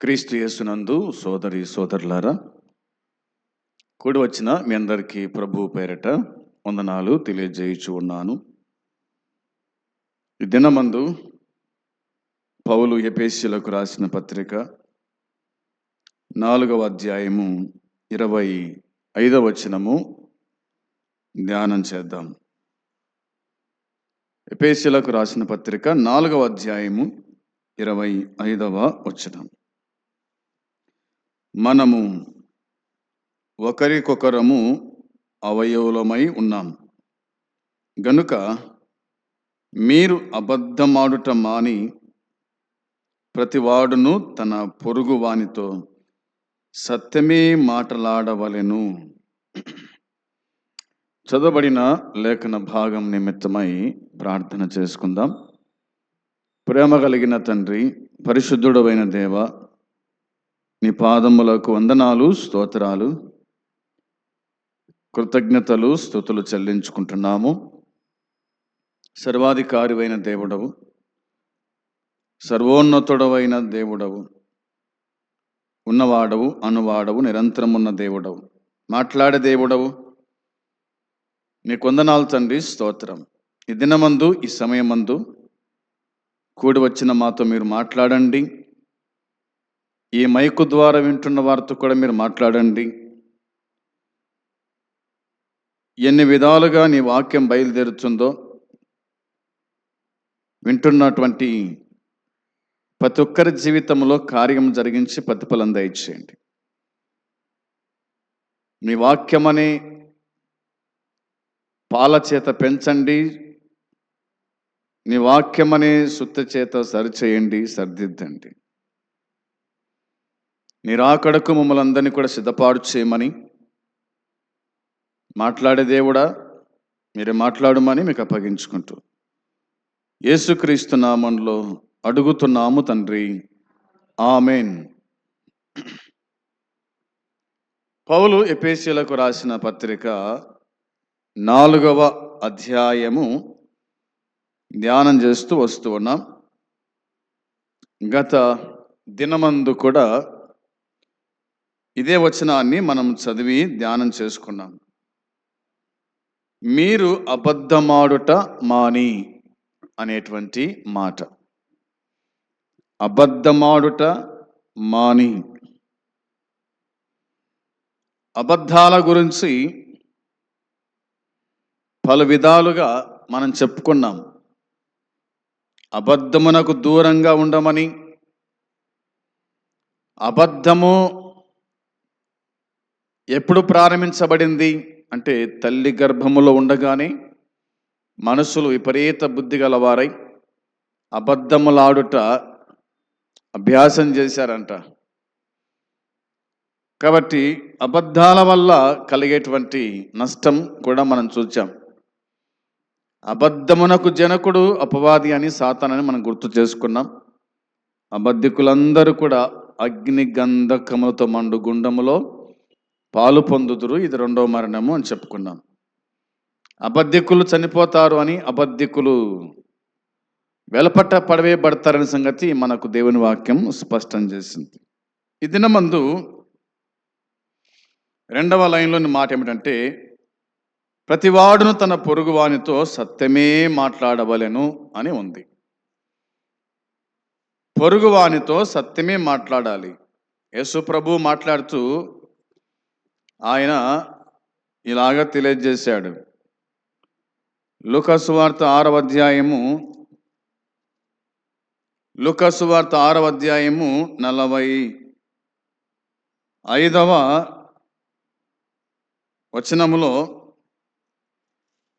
క్రీస్తు యేసునందు సోదరి సోదరులారా కూడి వచ్చిన మీ అందరికీ ప్రభు పేరట వందనాలు తెలియజేయుచు ఉన్నాను. ఈ దినమందు పౌలు ఎపేస్యులకు రాసిన పత్రిక నాలుగవ అధ్యాయము ఇరవై ఐదవ వచనము ధ్యానం చేద్దాం. ఎపేసిలకు రాసిన పత్రిక నాలుగవ అధ్యాయము ఇరవై ఐదవ వచనం. మనము ఒకరికొకరము అవయవులమై ఉన్నాం. గనుక మీరు అబద్ధమాడుట మాని ప్రతివాడును తన పొరుగు వానితో సత్యమే మాటలాడవలెను. చదవబడిన లేఖన భాగం నిమిత్తమై ప్రార్థన చేసుకుందాం. ప్రేమ కలిగిన తండ్రి పరిశుద్ధుడమైన దేవ నీ పాదములకు వందనాలు స్తోత్రాలు. కృతజ్ఞతలు స్థుతులు చెల్లించుకుంటున్నాము. సర్వాధికారివైన దేవుడవు. సర్వోన్నతుడవైన దేవుడవు. ఉన్నవాడవు అనువాడవు నిరంతరం ఉన్న దేవుడవు. మాట్లాడే దేవుడవు. నీ కొందనాలు తండ్రి స్తోత్రం. ఈ దినమందు ఈ సమయమందు కూడి వచ్చిన మాతో మీరు మాట్లాడండి. ఈ మైకు ద్వారా వింటున్న వారితో కూడా మీరు మాట్లాడండి. ఎన్ని విధాలుగా నీ వాక్యం బయలుదేరుతుందో వింటున్నటువంటి ప్రతి ఒక్కరి జీవితంలో కార్యం జరిగించి ప్రతిఫలం దయచేయండి. నీ వాక్యమని పాల చేత పెంచండి. నీ వాక్యమనే సుత్త చేత సరిచేయండి సరిదిద్దండి. నిరాకడకు మమ్మల్ని అందరినీ కూడా సిద్ధపాటు చేయమని మాట్లాడే దేవుడా మీరే మాట్లాడమని మీకు అప్పగించుకుంటూ. యేసుక్రీస్తు నామంలో అడుగుతున్నాము తండ్రి. ఆమెన్. పౌలు ఎపేసీలకు రాసిన పత్రిక నాలుగవ అధ్యాయము ధ్యానం చేస్తూ వస్తూ ఉన్నాం. గత దినమందు కూడా ఇదే వచనాన్ని మనం చదివి ధ్యానం చేసుకున్నాం. మీరు అబద్ధమాడుట మాని అనేటువంటి మాట. అబద్ధమాడుట మాని. అబద్ధాల గురించి పలు విధాలుగా మనం చెప్పుకున్నాం. అబద్ధమునకు దూరంగా ఉండమని అబద్ధము ఎప్పుడు ప్రారంభించబడింది? అంటే తల్లి గర్భములో ఉండగానే మనసులు విపరీత బుద్ధి గలవారై అబద్ధములాడుట అభ్యాసం చేశారంట. కాబట్టి అబద్ధాల వల్ల కలిగేటువంటి నష్టం కూడా మనం చూచాం. అబద్ధమునకు జనకుడు అపవాది అని సాతానని మనం గుర్తు చేసుకున్నాం. అబద్ధికులందరూ కూడా అగ్ని గంధకములతో మండు గుండములో పాలు పొందుదురు ఇది రెండవ మరణము అని చెప్పుకున్నాం అబద్ధికులు చనిపోతారు అని అబద్ధికులు వెలపట్ట పడవేయబడతారనే సంగతి మనకు దేవుని వాక్యం స్పష్టం చేసింది. ఈ దినమందు రెండవ లైన్లోని మాట ఏమిటంటే ప్రతివాడును తన పొరుగువానితో సత్యమే మాట్లాడవలెను అని ఉంది. పొరుగువానితో సత్యమే మాట్లాడాలి. యేసు ప్రభు మాట్లాడుతూ ఆయన ఇలాగ తెలియజేశాడు. లుకసువార్త ఆరవ అధ్యాయము లుకసువార్త ఆరవ అధ్యాయము నలభై ఐదవ వచనములో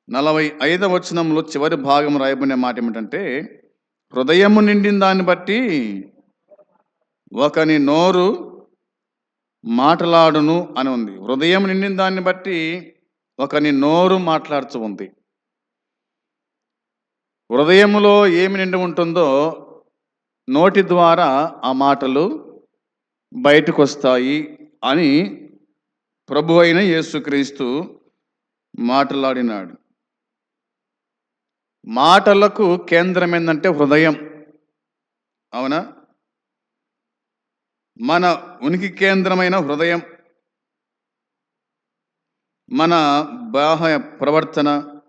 నలభై ఐదవ వచనంలో చివరి భాగం రాయబడిన మాట ఏమిటంటే హృదయము నిండిన దాన్ని బట్టి ఒకని నోరు మాట్లాడును అని ఉంది. హృదయం నిండిన దాన్ని బట్టి ఒకని నోరు మాట్లాడుతూ ఉంది. హృదయములో ఏమి నిండి ఉంటుందో నోటి ద్వారా ఆ మాటలు బయటకు వస్తాయి అని ప్రభు అయిన యేసుక్రీస్తు మాట్లాడినాడు. మాటలకు కేంద్రం ఏంటంటే హృదయం. అవునా? మన ఉనికి కేంద్రమైన హృదయం మన బాహ్య ప్రవర్తన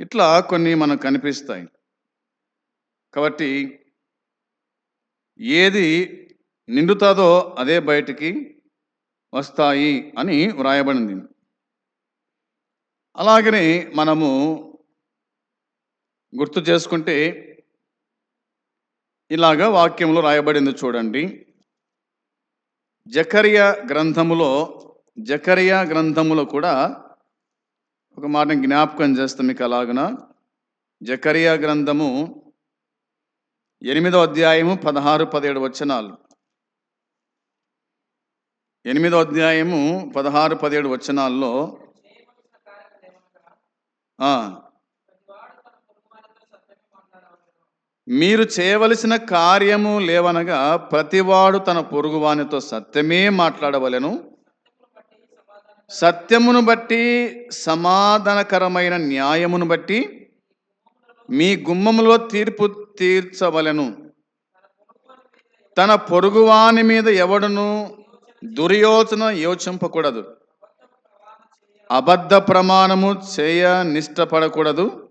ఇట్లా కొన్ని మనకు కనిపిస్తాయి. కాబట్టి ఏది నిండుతాదో అదే బయటికి వస్తాయి అని వ్రాయబడింది. అలాగనే మనము గుర్తు చేసుకుంటే ఇలాగా వాక్యంలో రాయబడింది చూడండి. జకరియా గ్రంథములో జకరియా గ్రంథములో కూడా ఒక మాట జ్ఞాపకం చేస్తాం మీకు అలాగన. జకరియా గ్రంథము ఎనిమిదో అధ్యాయము పదహారు పదిహేడు వచనాలు. ఎనిమిదో అధ్యాయము పదహారు పదిహేడు వచనాల్లో ఆ, మీరు చేయవలసిన కార్యము లేవనగా ప్రతివాడు తన పొరుగువానితో సత్యమే మాట్లాడవలెను. సత్యమును బట్టి సమాధానకరమైన న్యాయమును బట్టి మీ గుమ్మములో తీర్పు తీర్చవలెను. తన పొరుగువాని మీద ఎవడును దుర్యోచన యోచింపకూడదు. అబద్ధ ప్రమాణము చేయ నిష్టపడకూడదు.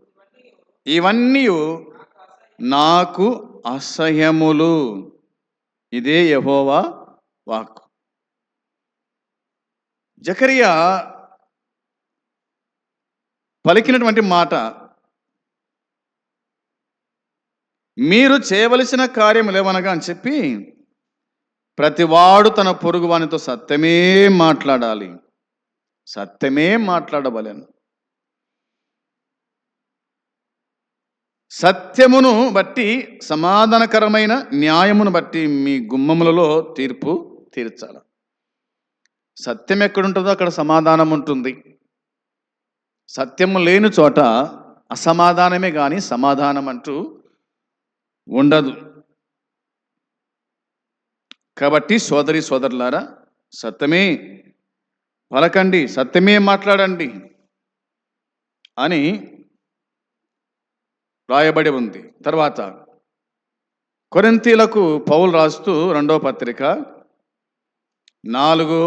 ఇవన్నీ నాకు అసహ్యములు. ఇదే యహోవా వాక్కు. జకరియా పలికినటువంటి మాట మీరు చేయవలసిన కార్యం లేవనగా అని చెప్పి ప్రతివాడు తన పొరుగు వానితో సత్యమే మాట్లాడాలి. సత్యమే మాట్లాడవలను. సత్యమును బట్టి సమాధానకరమైన న్యాయమును బట్టి మీ గుమ్మములలో తీర్పు తీర్చాల. సత్యం ఎక్కడుంటుందో అక్కడ సమాధానం ఉంటుంది. సత్యము లేని చోట అసమాధానమే కానీ సమాధానం అంటూ ఉండదు. కాబట్టి సోదరి సోదరులారా సత్యమే. పలకండి సత్యమే మాట్లాడండి అని రాయబడి ఉంది. తర్వాత కొరింతీలకు పౌలు రాస్తూ రెండవ పత్రిక నాలుగు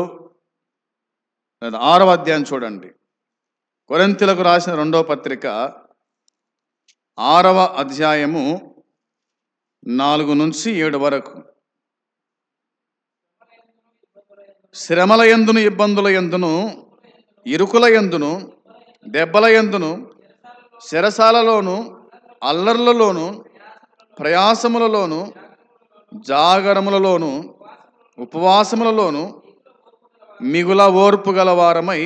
ఆరవ అధ్యాయం చూడండి. కొరింతీలకు రాసిన రెండవ పత్రిక ఆరవ అధ్యాయము నాలుగు నుంచి ఏడు వరకు. శ్రమల ఎందును ఇబ్బందుల ఎందును ఇరుకుల ఎందును దెబ్బల ఎందును శిరసాలలోను అల్లర్లలోను ప్రయాసములలోను జాగరములలోను ఉపవాసములలోను మిగుల ఓర్పు గలవారమై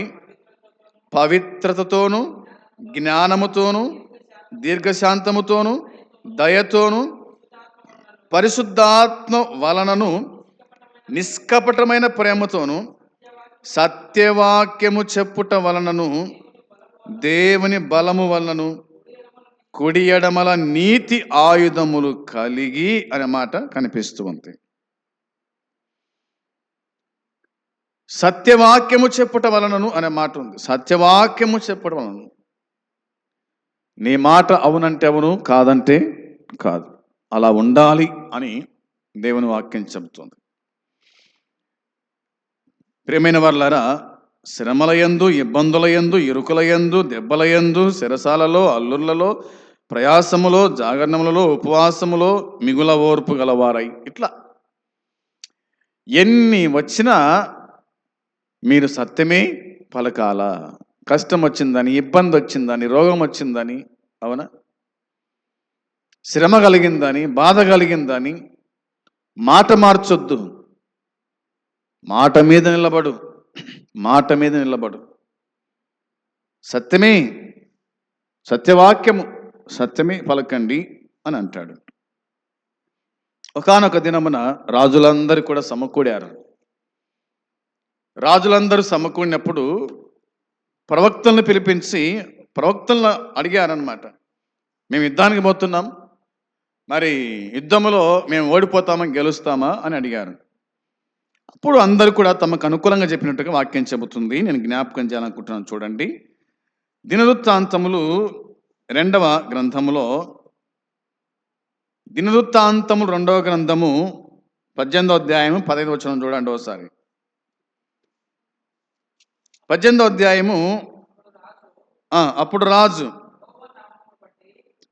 పవిత్రతతోను జ్ఞానముతోను దీర్ఘశాంతముతోను దయతోను పరిశుద్ధాత్మ వలనను నిష్కపటమైన ప్రేమతోను సత్యవాక్యము చెప్పుట వలనను దేవుని బలము వలనను కుడి ఎడమల నీతి ఆయుధములు కలిగి అనే మాట కనిపిస్తూ ఉంది. సత్యవాక్యము చెప్పుట వలనను అనే మాట ఉంది. సత్యవాక్యము చెప్పుట వలన నీ మాట అవునంటే అవును కాదంటే కాదు. అలా ఉండాలి అని దేవుని వాక్యం చెబుతుంది. ప్రియమైన వాళ్ళారా శ్రమల యందు ఇబ్బందుల యందు ఇరుకుల యందు దెబ్బల యందు శిరసాలలో అల్లుర్లలో ప్రయాసములో జాగరణములలో ఉపవాసములో మిగుల ఓర్పు గలవారై. ఇట్లా ఎన్ని వచ్చినా మీరు సత్యమే పలకాల. కష్టం వచ్చిందని ఇబ్బంది వచ్చిందని రోగం వచ్చిందని అవునా? శ్రమ కలిగిందని బాధ కలిగిందని మాట మార్చొద్దు. మాట మీద నిలబడు. మాట మీద నిలబడు. సత్యమే సత్యవాక్యము. సత్యమే పలకండి అని అంటాడు. ఒకానొక దినమున రాజులందరూ కూడా సమకూడారు. రాజులందరూ సమకూడినప్పుడు ప్రవక్తలను పిలిపించి ప్రవక్తలను అడిగారనమాట మేము యుద్ధానికి పోతున్నాం. మరి యుద్ధంలో మేము ఓడిపోతామా గెలుస్తామా? అని అడిగారు. అప్పుడు అందరూ కూడా తమకు అనుకూలంగా చెప్పినట్టుగా వాక్యం చెబుతుంది. నేను జ్ఞాపకం చేయాలనుకుంటున్నాను. చూడండి. దినవృత్తాంతములు రెండవ గ్రంథములో దినవృత్తాంతములు రెండవ గ్రంథము పద్దెనిమిదో అధ్యాయము పదహైదు వచ్చిన చూడండి ఒకసారి. పద్దెనిమిదో అధ్యాయము అప్పుడు రాజు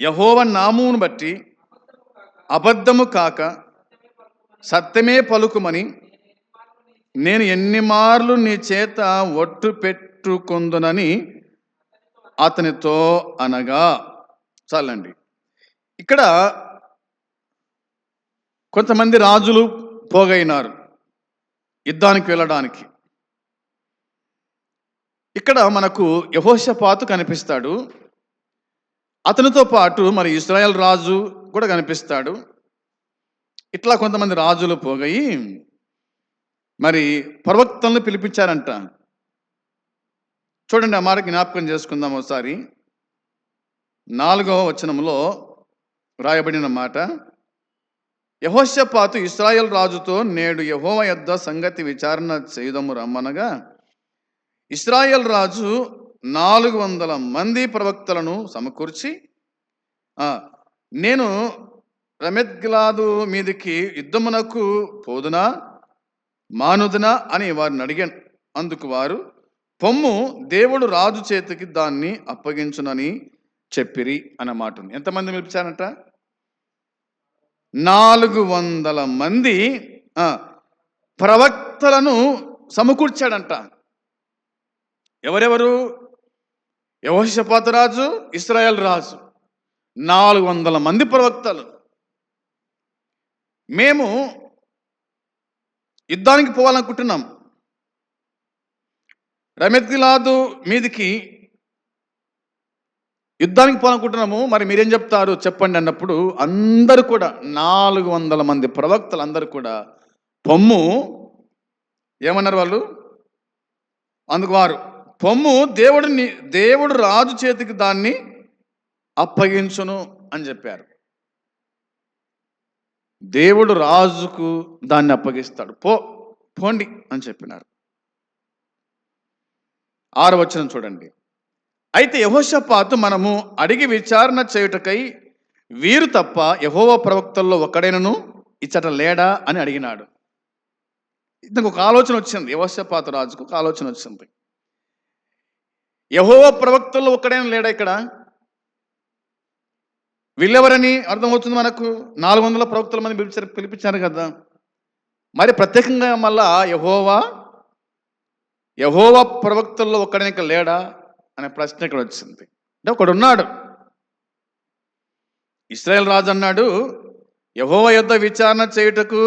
యహోవ నామును బట్టి అబద్ధము కాక సత్యమే పలుకుమని నేను ఎన్ని మార్లు నీ చేత ఒట్టు పెట్టుకుందునని అతనితో అనగా చాలండి. ఇక్కడ కొంతమంది రాజులు పోగైనారు యుద్ధానికి వెళ్ళడానికి. ఇక్కడ మనకు యహోషపాతు కనిపిస్తాడు. అతనితో పాటు మరి ఇస్రాయల్ రాజు కూడా కనిపిస్తాడు. ఇట్లా కొంతమంది రాజులు పోగయి మరి ప్రవక్తలను పిలిపించారంట. చూడండి ఆ మాట జ్ఞాపకం చేసుకుందాం ఒకసారి. నాలుగవ వచనంలో రాయబడిన మాట యహోషపాతు ఇస్రాయల్ రాజుతో నేడు యహోవ యొద్ద సంగతి విచారణ చేయదము రమ్మనగా ఇస్రాయల్ రాజు నాలుగు వందల మంది ప్రవక్తలను సమకూర్చి నేను రమెద్గ్లాదు మీదికి యుద్ధమునకు పోదునా మానుదునా అని వారిని అడిగాను. అందుకు వారు పొమ్ము దేవుడు రాజు చేతికి దాన్ని అప్పగించునని చెప్పిరి అన్నమాట ఉంది. ఎంతమంది పిలిపించారంట నాలుగు వందల మంది ప్రవక్తలను సమకూర్చాడంట. ఎవరెవరు? యవశపాత రాజు ఇస్రాయల్ రాజు. నాలుగు వందల మంది ప్రవక్తలు. మేము యుద్ధానికి పోవాలనుకుంటున్నాం. రమెత్గిలాదు మీదికి యుద్ధానికి పోనుకుంటున్నాము మరి మీరేం చెప్తారు? చెప్పండి అన్నప్పుడు అందరూ కూడా నాలుగు వందల మంది ప్రవక్తలు అందరూ కూడా పొమ్ము. ఏమన్నారు వాళ్ళు? అందుకు వారు పొమ్ము దేవుడిని దేవుడు రాజు చేతికి దాన్ని అప్పగించును అని చెప్పారు. దేవుడు రాజుకు దాన్ని అప్పగిస్తాడు. పో పోండి అని చెప్పినారు. ఆరు వచ్చిన చూడండి. అయితే యహోషపాతు మనము అడిగి విచారణ చేయుటకై వీరు తప్ప యహోవ ప్రవక్తల్లో ఒక్కడైనను ఇచ్చట లేడా అని అడిగినాడు. ఇతనికి ఒక ఆలోచన వచ్చింది. యహోషపాతు రాజుకు ఒక ఆలోచన వచ్చింది. యహోవ ప్రవక్తల్లో ఒక్కడైనా లేడా ఇక్కడ? వీళ్ళెవరని అర్థమవుతుంది మనకు? నాలుగు వందల ప్రవక్తల మంది పిలిచారు పిలిపించారు కదా. మరి ప్రత్యేకంగా మళ్ళా యహోవా యహోవ ప్రవక్తల్లో ఒక్కడైనా లేడా? అనే ప్రశ్న ఇక్కడ వచ్చింది. అంటే ఒకడు ఉన్నాడు ఇస్రాయేల్ రాజు అన్నాడు యహోవ యొద్ద విచారణ చేయుటకు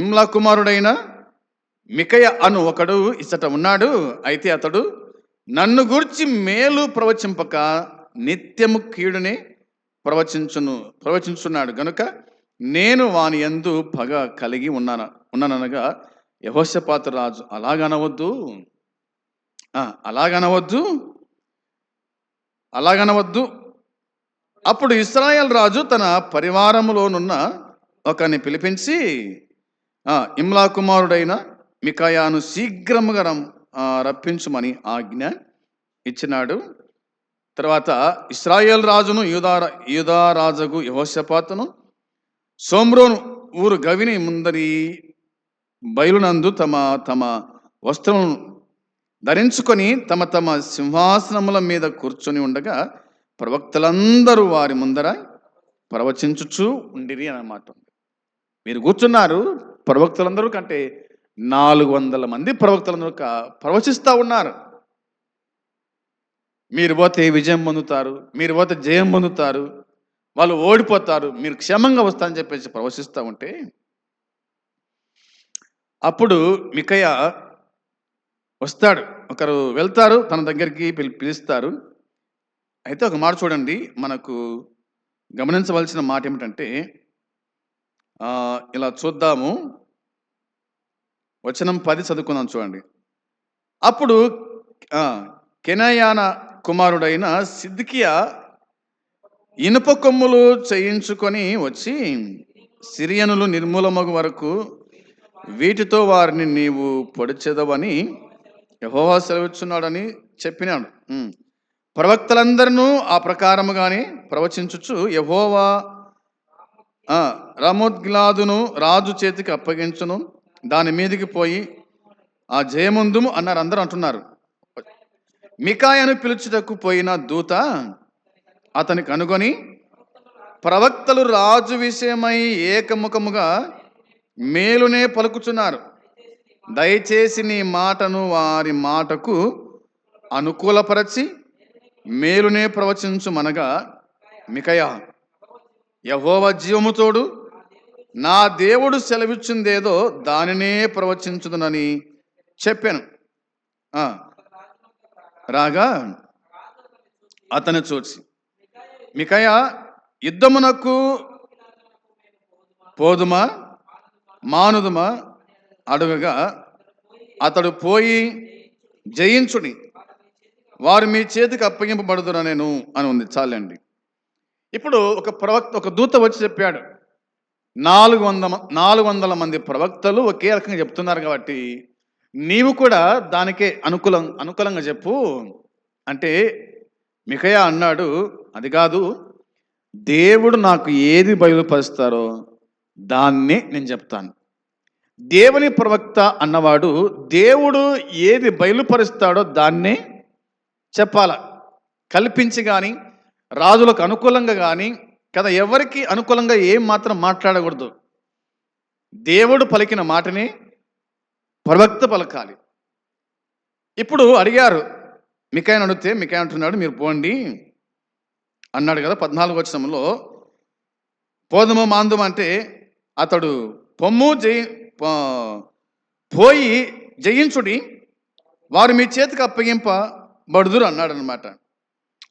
ఇమ్లా కుమారుడైన మికయ అను ఒకడు ఇచ్చట ఉన్నాడు. అయితే అతడు నన్ను గూర్చి మేలు ప్రవచింపక నిత్యము కీడుని ప్రవచించును ప్రవచించున్నాడు. గనుక నేను వాని ఎందు పగ కలిగి ఉన్నాను ఉన్నాననగా యహోషపాత రాజు అలాగనవద్దు. అలాగనవద్దు. అలాగనవద్దు. అప్పుడు ఇస్రాయల్ రాజు తన పరివారంలోనున్న ఒకరిని పిలిపించి ఇమ్లా కుమారుడైన మికాయాను శీఘ్రముగా రప్పించుమని ఆజ్ఞ ఇచ్చినాడు. తర్వాత ఇస్రాయేల్ రాజును యూదా యూదా రాజుకు యహోషపాతును సోమ్రోను ఊరు గవిని ముందరి బయలునందు తమ తమ వస్త్రం ధరించుకొని తమ తమ సింహాసనముల మీద కూర్చొని ఉండగా ప్రవక్తలందరూ వారి ముందర ప్రవచించుచూ ఉండిరి అన్నమాట మీరు కూర్చున్నారు ప్రవక్తలందరూ కంటే నాలుగు వందల మంది ప్రవక్తలందరూ ప్రవచిస్తూ ఉన్నారు. మీరు పోతే విజయం పొందుతారు మీరు పోతే జయం పొందుతారు వాళ్ళు ఓడిపోతారు మీరు క్షేమంగా వస్తారని చెప్పేసి ప్రవచిస్తూ ఉంటే అప్పుడు మికయ వస్తాడు. ఒకరు వెళ్తారు తన దగ్గరికి పిలి పిలుస్తారు. అయితే ఒక మాట చూడండి మనకు గమనించవలసిన మాట ఏమిటంటే ఇలా చూద్దాము. వచనం పది చదువుకుందాం చూడండి. అప్పుడు కెనయాన కుమారుడైన సిద్కియా ఇనుప కొమ్ములు చేయించుకొని వచ్చి సిరియనులు నిర్మూలమగు వరకు వీటితో వారిని నీవు పొడిచెదవని యహోవా సెలవిచ్చున్నాడని చెప్పినాడు. ప్రవక్తలందరినూ ప్రవక్తలందరూ ఆ ప్రకారముగానే ప్రవచించుచు యహోవా రమోద్గ్లాదును రాజు చేతికి అప్పగించును. దాని మీదికి పోయి ఆ జయముందుము అన్నారు అందరూ అంటున్నారు. మికాయను పిలుచుటకు పోయిన దూత అతని కనుగొని ప్రవక్తలు రాజు విషయమై ఏకముఖముగా మేలునే పలుకుచున్నారు. దయచేసి నీ మాటను వారి మాటకు అనుకూలపరచి మేలునే ప్రవచించుమనగా మికయా యహోవ జీవముతోడు నా దేవుడు సెలవిచ్చిందేదో దానినే ప్రవచించుదునని చెప్పాను. రాగా అతను చూచి మికయ యుద్ధమునకు పోదుమా? మానుదుమా అడుగగా అతడు పోయి జయించుడి. వారు మీ చేతికి అప్పగింపబడుతున్న నేను అని ఉంది. చాలండి. ఇప్పుడు ఒక ప్రవక్త ఒక దూత వచ్చి చెప్పాడు. నాలుగు వంద నాలుగు వందల మంది ప్రవక్తలు ఒకే రకంగా చెప్తున్నారు కాబట్టి నీవు కూడా దానికే అనుకూలం అనుకూలంగా చెప్పు. అంటే మికయా అన్నాడు అది కాదు దేవుడు నాకు ఏది బయలుపరుస్తారో దాన్నే నేను చెప్తాను. దేవుని ప్రవక్త అన్నవాడు దేవుడు ఏది బయలుపరుస్తాడో దాన్నే చెప్పాల. కల్పించి కానీ రాజులకు అనుకూలంగా కానీ కదా ఎవరికి అనుకూలంగా ఏం మాత్రం మాట్లాడకూడదు. దేవుడు పలికిన మాటని ప్రవక్త పలకాలి. ఇప్పుడు అడిగారు మికాయన అడిగితే మికాయ అంటున్నాడు మీరు పోండి. అన్నాడు కదా పద్నాలుగు వచనంలో. పోదము మాందము అంటే అతడు పొమ్ము జయి పోయి జయించుడి వారు మీ చేతికి అప్పగింప బడుదురు అన్నాడు అనమాట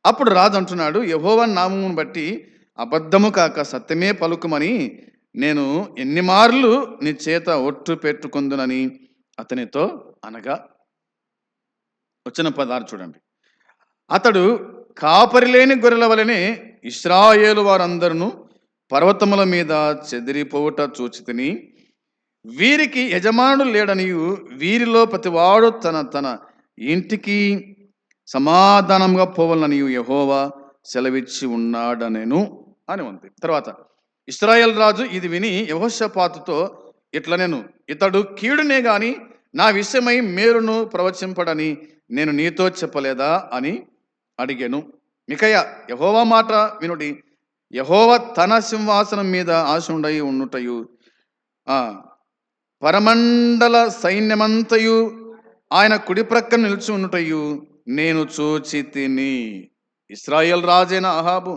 అప్పుడు రాజు అంటున్నాడు యహోవన్ నామమును బట్టి అబద్ధము కాక సత్యమే పలుకుమని నేను ఎన్నిమార్లు నీ చేత ఒట్టు పెట్టుకుందునని అతనితో అనగా వచ్చిన పదాలు చూడండి. అతడు కాపరిలేని గొర్రెల వలనే ఇస్రాయేలు వారందరూ పర్వతముల మీద చెదిరిపోవుట చూచితిని. వీరికి యజమానుడు లేడనియు వీరిలో ప్రతివాడు తన తన ఇంటికి సమాధానంగా పోవాలనియు యహోవా సెలవిచ్చి ఉన్నాడనెను అని ఉంది తర్వాత ఇస్రాయల్ రాజు ఇది విని యహోషపాతుతో ఇట్లా నేను ఇతడు కీడునే గాని నా విషయమై మేలును ప్రవచింపడని నేను నీతో చెప్పలేదా? అని అడిగాను. మికయ యహోవా మాట వినుడి యహోవ తన సింహాసనం మీద ఆశుండై ఉండుటయు పరమండల సైన్యమంతయు ఆయన కుడి ప్రక్కన నిలిచి ఉండుటయు నేను చూచి తిని. ఇస్రాయేల్ రాజైన అహాబు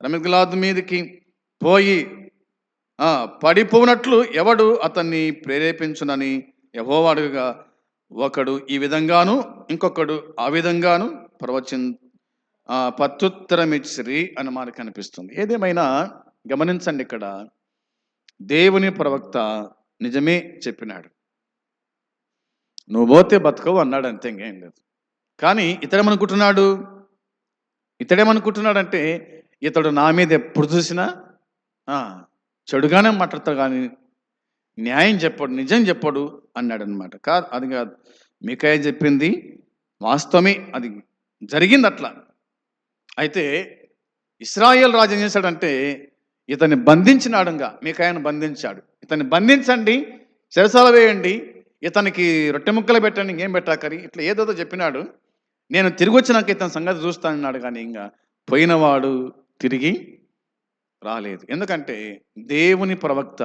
రమిగ్లాద్ మీదకి పోయి పడిపోనట్లు ఎవడు అతన్ని ప్రేరేపించునని యహోవాడుగా ఒకడు ఈ విధంగాను ఇంకొకడు ఆ విధంగాను ప్రవచిం పత్యుత్తరమిచ్చిరి అని మనకు కనిపిస్తుంది. ఏదేమైనా గమనించండి ఇక్కడ. దేవుని ప్రవక్త నిజమే చెప్పినాడు. నువ్వు పోతే బతకవు అన్నాడు అంతే ఇంకేం లేదు. కానీ ఇతడేమనుకుంటున్నాడు? ఇతడేమనుకుంటున్నాడంటే ఇతడు నా మీద ఎప్పుడు చూసినా చెడుగానే మాట్లాడతాడు కానీ న్యాయం చెప్పడు నిజం చెప్పడు అన్నాడు అనమాట కాదు అది కాదు. మీకయ్య చెప్పింది? వాస్తవమే అది జరిగింది అట్లా అయితే ఇస్రాయేల్ రాజు ఏం చేశాడంటే ఇతన్ని బంధించినాడుగా మీకాయను బంధించాడు. ఇతన్ని బంధించండి చెరసాల వేయండి ఇతనికి రొట్టె ముక్కలు పెట్టండి ఇంకేం పెట్టాకరి ఇట్లా ఏదేదో చెప్పినాడు. నేను తిరిగి వచ్చినాక ఇతని సంగతి చూస్తానన్నాడు కానీ ఇంకా పోయినవాడు తిరిగి రాలేదు. ఎందుకంటే దేవుని ప్రవక్త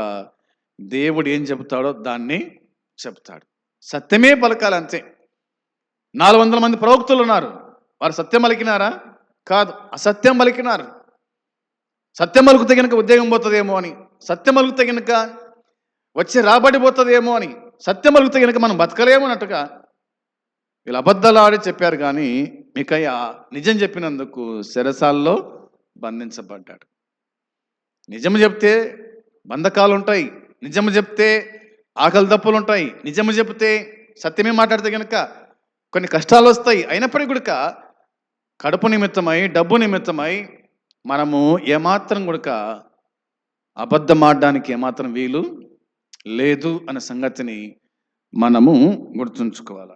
దేవుడు ఏం చెబుతాడో దాన్ని చెప్తాడు సత్యమే పలకాలి అంతే నాలుగు వందల మంది ప్రవక్తలు ఉన్నారు. వారు సత్యం పలికినారా? కాదు అసత్యం పలికినారు. సత్యం పలుకుతే కనుక ఉద్యోగం పోతుందేమో అని. సత్యం పలుకుతే కనుక వచ్చి రాబడి పోతుందేమో అని. సత్యం పలుకుతే కనుక మనం బతకలేము అన్నట్టుగా వీళ్ళు అబద్ధాలు ఆడి చెప్పారు కానీ మీకయ్య నిజం చెప్పినందుకు శిరసాల్లో బంధించబడ్డాడు. నిజము చెప్తే బంధకాలు ఉంటాయి. నిజము చెప్తే ఆకలి దప్పులు ఉంటాయి. నిజము చెప్తే సత్యమే మాట్లాడితే కనుక కొన్ని కష్టాలు వస్తాయి. అయినప్పటికీ కూడా కడుపు నిమిత్తమై డబ్బు నిమిత్తమై మనము ఏమాత్రం కూడా అబద్ధమాడడానికి ఏమాత్రం వీలు లేదు అనే సంగతిని మనము గుర్తుంచుకోవాలి.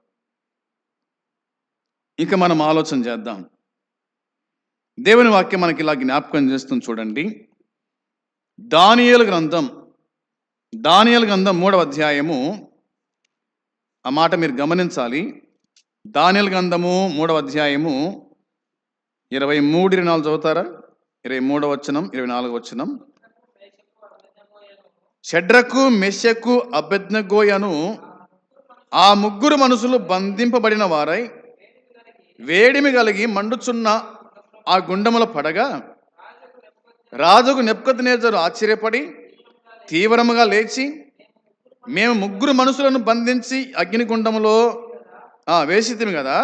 ఇక మనం ఆలోచన చేద్దాం. దేవుని వాక్యం మనకి ఇలా జ్ఞాపకం చేస్తుంది చూడండి. దానియలు గ్రంథం దానియేలు గ్రంథం మూడవ అధ్యాయము. ఆ మాట మీరు గమనించాలి. దానియేలు గ్రంథము మూడవ అధ్యాయము ఇరవై మూడు ఇరవై నాలుగు చదువుతారా? ఇరవై మూడవ వచనం ఇరవై నాలుగు వచనం. షడ్రకు మెషకు అభ్యజ్ఞగోయను ఆ ముగ్గురు మనుషులు బంధింపబడిన వారై వేడిమి కలిగి మండుచున్న ఆ గుండముల పడగా రాజుకు నెప్పుకొద్దునేజరు ఆశ్చర్యపడి తీవ్రముగా లేచి మేము ముగ్గురు మనుషులను బంధించి అగ్నిగుండములో వేసితిమి కదా?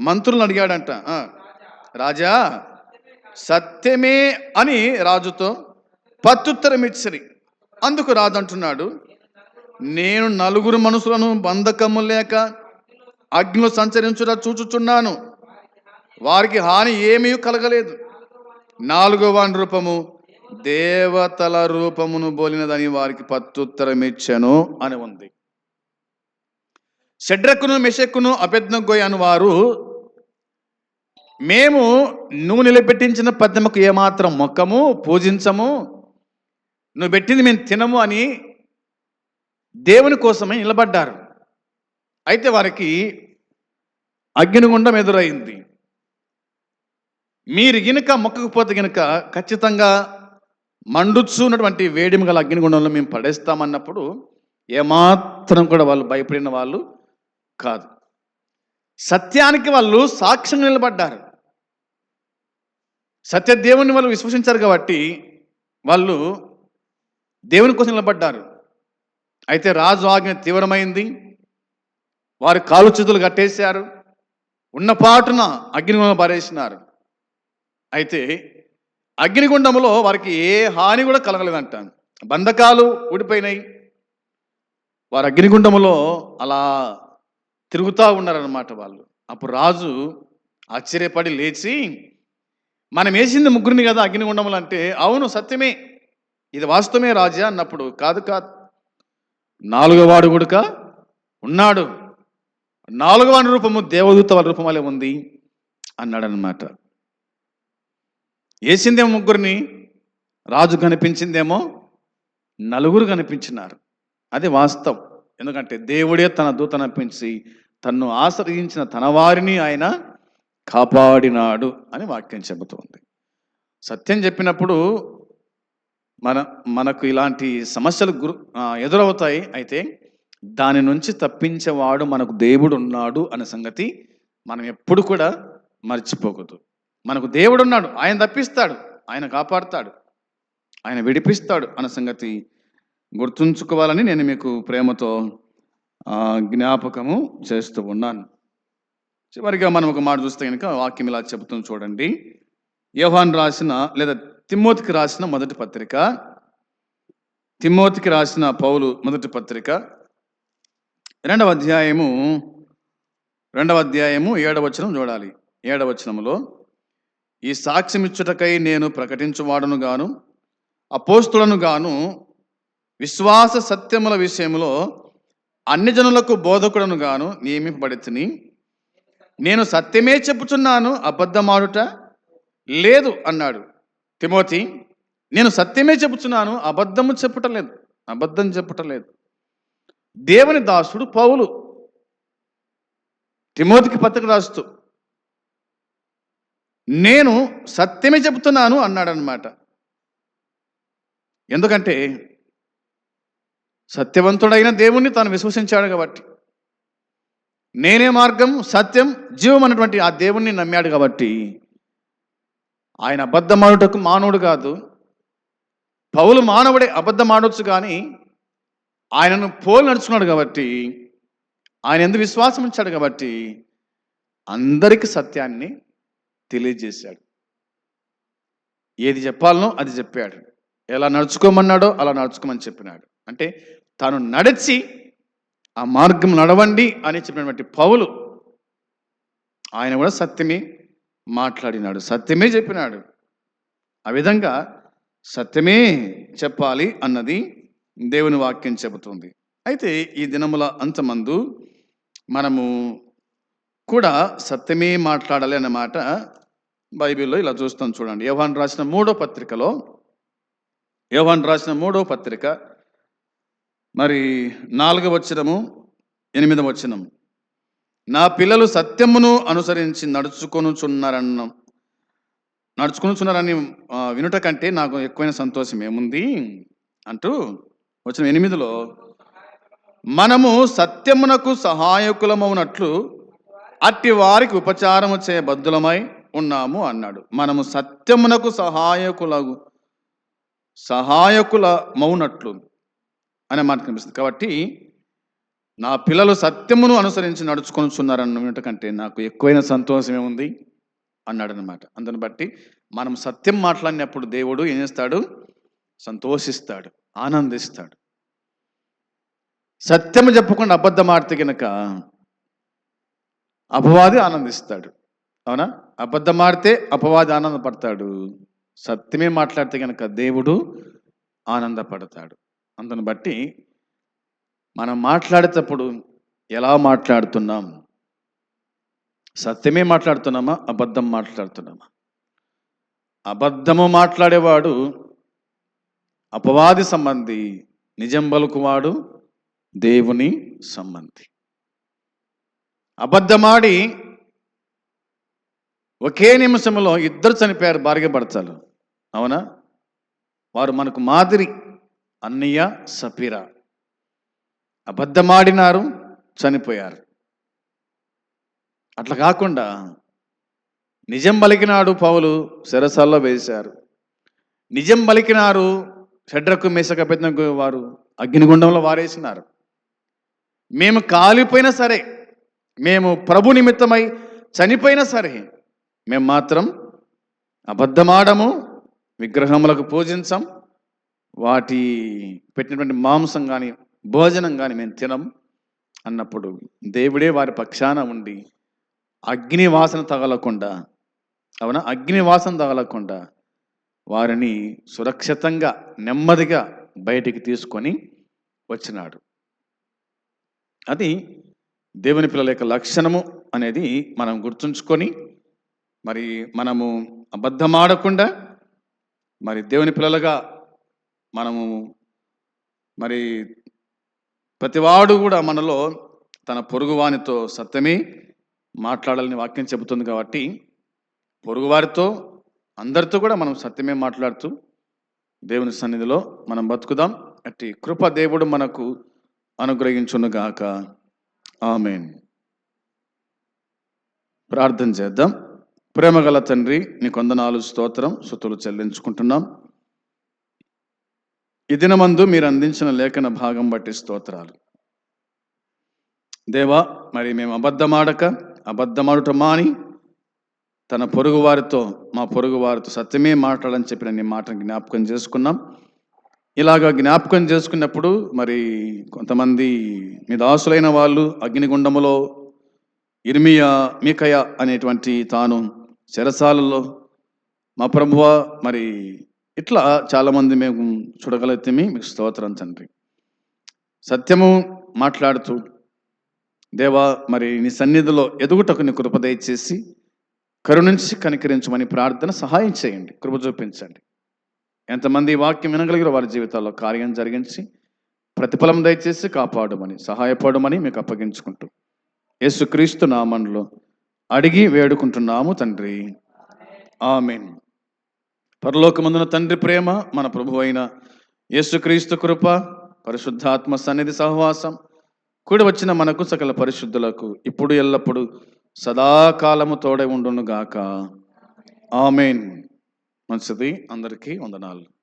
మంత్రులను అడిగాడంట. రాజా సత్యమే అని రాజుతో పత్యుత్తరం ఇచ్చరి. అందుకు రాజు అంటున్నాడు నేను నలుగురు మనుషులను బంధకము లేక అగ్నిలో సంచరించుట చూచుచున్నాను. వారికి హాని ఏమీ కలగలేదు. నాలుగో వాని రూపము దేవతల రూపమును బోలినదని వారికి పత్తుత్తరం ఇచ్చాను అని ఉంది. షడ్రక్కును మెషక్కును అభెజ్ఞగోయ్ అను వారు మేము నువ్వు నిలబెట్టించిన పద్మకు ఏమాత్రం మొక్కము పూజించము. నువ్వు పెట్టింది మేము తినము అని దేవుని కోసమే నిలబడ్డారు. అయితే వారికి అగ్నిగుండం ఎదురైంది. మీరు గినుక మొక్కకపోతే గినుక ఖచ్చితంగా మండుచున్నటువంటి వేడిమి గల అగ్నిగుండంలో మేము పడేస్తామన్నప్పుడు ఏమాత్రం కూడా వాళ్ళు భయపడిన వాళ్ళు కాదు. సత్యానికి వాళ్ళు సాక్ష్యం నిలబడ్డారు. సత్య దేవుని వాళ్ళు విశ్వసించారు కాబట్టి వాళ్ళు దేవుని కోసం నిలబడ్డారు. అయితే రాజు ఆజ్ఞ తీవ్రమైంది. వారి కాలు చేతులు కట్టేశారు. ఉన్నపాటున అగ్నిగుండం పారేసినారు. అయితే అగ్నిగుండంలో వారికి ఏ హాని కూడా కలగలేదంట. బంధకాలు ఊడిపోయినాయి. వారు అగ్నిగుండములో అలా తిరుగుతూ ఉన్నారన్నమాట వాళ్ళు. అప్పుడు రాజు ఆశ్చర్యపడి లేచి మనం వేసింది ముగ్గురిని కదా అగ్నిగుండములు అంటే అవును సత్యమే. ఇది వాస్తవమే రాజా అన్నప్పుడు. కాదు కాదు నాలుగో వాడు గుడుక ఉన్నాడు. నాలుగవ వాడి రూపము దేవదూత వాళ్ళ రూపం వలె ఉంది అన్నాడనమాట వేసిందేమో ముగ్గురిని రాజు కనిపించిందేమో నలుగురు కనిపించినారు. అది వాస్తవం. ఎందుకంటే దేవుడే తన దూతను పెంచి తన్ను ఆశ్రయించిన తన వారిని ఆయన కాపాడినాడు అని వాక్యం చెబుతోంది. సత్యం చెప్పినప్పుడు మన మనకు ఇలాంటి సమస్యలు గురు ఎదురవుతాయి. అయితే దాని నుంచి తప్పించేవాడు మనకు దేవుడు ఉన్నాడు అనే సంగతి మనం ఎప్పుడు కూడా మర్చిపోకూడదు. మనకు దేవుడు ఉన్నాడు ఆయన తప్పిస్తాడు ఆయన కాపాడుతాడు ఆయన విడిపిస్తాడు అన్న సంగతి గుర్తుంచుకోవాలని నేను మీకు ప్రేమతో జ్ఞాపకము చేస్తూ ఉన్నాను. చివరిగా మనం ఒక మాట చూస్తే కనుక వాక్యం ఇలా చెబుతుంది చూడండి. యోహాన్ రాసిన లేదా తిమ్మోతికి రాసిన మొదటి పత్రిక. తిమ్మోతికి రాసిన పౌలు మొదటి పత్రిక. రెండవ అధ్యాయము రెండవ అధ్యాయము ఏడవచనం చూడాలి. ఏడవచనములో ఈ సాక్ష్యమిచ్చుటకై నేను ప్రకటించువాడను గాను అపోస్తులను గాను విశ్వాస సత్యముల విషయంలో అన్ని జనులకు బోధకుడను గాను నియమింపబడి నేను సత్యమే చెప్పుచున్నాను అబద్ధమాడుట లేదు అన్నాడు. తిమోతి నేను సత్యమే చెప్పుచున్నాను అబద్ధము చెప్పుటలేదు అబద్ధం చెప్పుటలేదు. దేవుని దాసుడు పౌలు. తిమోతికి పత్రిక రాస్తూ నేను సత్యమే చెబుతున్నాను అన్నాడనమాట ఎందుకంటే సత్యవంతుడైన దేవుణ్ణి తాను విశ్వసించాడు కాబట్టి. నేనే మార్గం సత్యం జీవం అన్నటువంటి ఆ దేవుణ్ణి నమ్మాడు కాబట్టి ఆయన అబద్ధమాడుటకు మానవుడు కాదు. పౌలు మానవుడే అబద్ధమాడొచ్చు కానీ ఆయనను పోలు నడుచుకున్నాడు కాబట్టి ఆయన ఎందుకు విశ్వాసం ఇచ్చాడు కాబట్టి అందరికి సత్యాన్ని తెలియజేశాడు. ఏది చెప్పాలనో అది చెప్పాడు. ఎలా నడుచుకోమన్నాడో అలా నడుచుకోమని చెప్పినాడు. అంటే తాను నడిచి ఆ మార్గం నడవండి అని చెప్పినటువంటి పౌలు ఆయన కూడా సత్యమే మాట్లాడినాడు సత్యమే చెప్పినాడు. ఆ విధంగా సత్యమే చెప్పాలి అన్నది దేవుని వాక్యం చెబుతుంది. అయితే ఈ దినముల అంతమందు మనము కూడా సత్యమే మాట్లాడాలి అన్నమాట బైబిల్లో ఇలా చూస్తాం చూడండి. యోహాన్ రాసిన మూడో పత్రికలో యోహాన్ రాసిన మూడో పత్రిక మరి నాలుగవ వచనము ఎనిమిదవ వచనం నా పిల్లలు సత్యమును అనుసరించి నడుచుకొనుచున్నారన్న నడుచుకొనుచున్నారని వినుట కంటే నాకు ఎక్కువైన సంతోషం ఏముంది అంటూ వచ్చిన ఎనిమిదిలో మనము సత్యమునకు సహాయకులమవునట్లు అట్టి వారికి ఉపచారము చే బద్దులమై ఉన్నాము అన్నాడు. మనము సత్యమునకు సహాయకుల మౌనట్లు అనే మాట కనిపిస్తుంది. కాబట్టి నా పిల్లలు సత్యమును అనుసరించి నడుచుకొనుచున్నారన్న కంటే నాకు ఎక్కువైన సంతోషం ఏముంది? అన్నాడు అనమాట అందుని బట్టి మనం సత్యం మాట్లాడినప్పుడు దేవుడు ఏం చేస్తాడు? సంతోషిస్తాడు ఆనందిస్తాడు. సత్యం చెప్పకుండా అబద్ధం ఆడితే కనుక అపవాది ఆనందిస్తాడు. అవునా? అబద్ధం ఆడితే అపవాది ఆనందపడతాడు. సత్యమే మాట్లాడితే కనుక దేవుడు ఆనందపడతాడు. అందును బట్టి మనం మాట్లాడేటప్పుడు ఎలా మాట్లాడుతున్నాం? సత్యమే మాట్లాడుతున్నామా? అబద్ధం మాట్లాడుతున్నామా? అబద్ధము మాట్లాడేవాడు అపవాది సంబంధి నిజం పలుకువాడు దేవుని సంబంధి. అబద్ధమాడి ఒకే నిమిషంలో ఇద్దరు చనిపోయారు భార్య భర్తలు. అవునా? వారు మనకు మాదిరి. అన్నయ్య సఫీరా అబద్ధమాడినారు చనిపోయారు. అట్లా కాకుండా నిజం పలికినాడు పౌలు శరసాల్లో వేశారు. నిజం పలికినారు షడ్రకు మేసక పెద్దకు వారు అగ్నిగుండంలో వారేసినారు. మేము కాలిపోయినా సరే మేము ప్రభు నిమిత్తమై చనిపోయినా సరే మేము మాత్రం అబద్ధమాడము విగ్రహములకు పూజించం వాటి పెట్టినటువంటి మాంసం కానీ భోజనం కానీ మేము తినం అన్నప్పుడు దేవుడే వారి పక్షాన ఉండి అగ్ని వాసన తగలకుండా అవునా? అగ్ని వాసన తగలకుండా వారిని సురక్షితంగా నెమ్మదిగా బయటికి తీసుకొని వచ్చినాడు. అది దేవుని పిల్లల యొక్క లక్షణము అనేది మనం గుర్తుంచుకొని మరి మనము అబద్ధమాడకుండా మరి దేవుని పిల్లలుగా మనము మరి ప్రతివాడు కూడా మనలో తన పొరుగువానితో సత్యమే మాట్లాడాలని వాక్యం చెబుతుంది కాబట్టి పొరుగువారితో అందరితో కూడా మనం సత్యమే మాట్లాడుతూ దేవుని సన్నిధిలో మనం బతుకుదాం. అట్టి కృప దేవుడు మనకు అనుగ్రహించునుగాక. ఆమెన్. ప్రార్థన చేద్దాం. ప్రేమగల తండ్రి నీ కొందనాలు స్తోత్రం సుతులు చెల్లించుకుంటున్నాం. ఈ దినమందు మీరు అందించిన లేఖన భాగం బట్టి స్తోత్రాలు. దేవా మరి మేము అబద్ధమాడక అబద్ధమాడుట మాని తన పొరుగు వారితో మా పొరుగు వారితో సత్యమే మాట్లాడని చెప్పిన నీ మాటను జ్ఞాపకం చేసుకున్నాం. ఇలాగ జ్ఞాపకం చేసుకున్నప్పుడు మరి కొంతమంది మీ దాసులైన వాళ్ళు అగ్నిగుండములో ఇర్మియా మీకయ అనేటువంటి తాను చెరసాలలో మా ప్రభువ మరి ఇట్లా చాలామంది మేము చూడగలిగితే మీకు స్తోత్రం తండ్రి. సత్యము మాట్లాడుతూ దేవా మరి నీ సన్నిధిలో ఎదుగుటకు నీ కృప దయచేసి కరుణించి కనికరించమని ప్రార్థన సహాయం చేయండి కృప చూపించండి. ఎంతమంది వాక్యం వినగలిగిన వారి జీవితాల్లో కార్యం జరిగించి ప్రతిఫలం దయచేసి కాపాడమని సహాయపడమని మీకు అప్పగించుకుంటూ యేసుక్రీస్తు నామంలో అడిగి వేడుకుంటున్నాము తండ్రి. ఆమెన్. పరలోకమందున తండ్రి ప్రేమ మన ప్రభు అయిన యేసుక్రీస్తు కృప పరిశుద్ధాత్మ సన్నిధి సహవాసం కూడి వచ్చిన మనకు సకల పరిశుద్ధులకు ఇప్పుడు ఎల్లప్పుడు సదాకాలము తోడై ఉండును గాక ఆమెన్. మంచిది. అందరికీ వందనాలు.